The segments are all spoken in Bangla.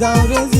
down with you.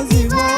easy one.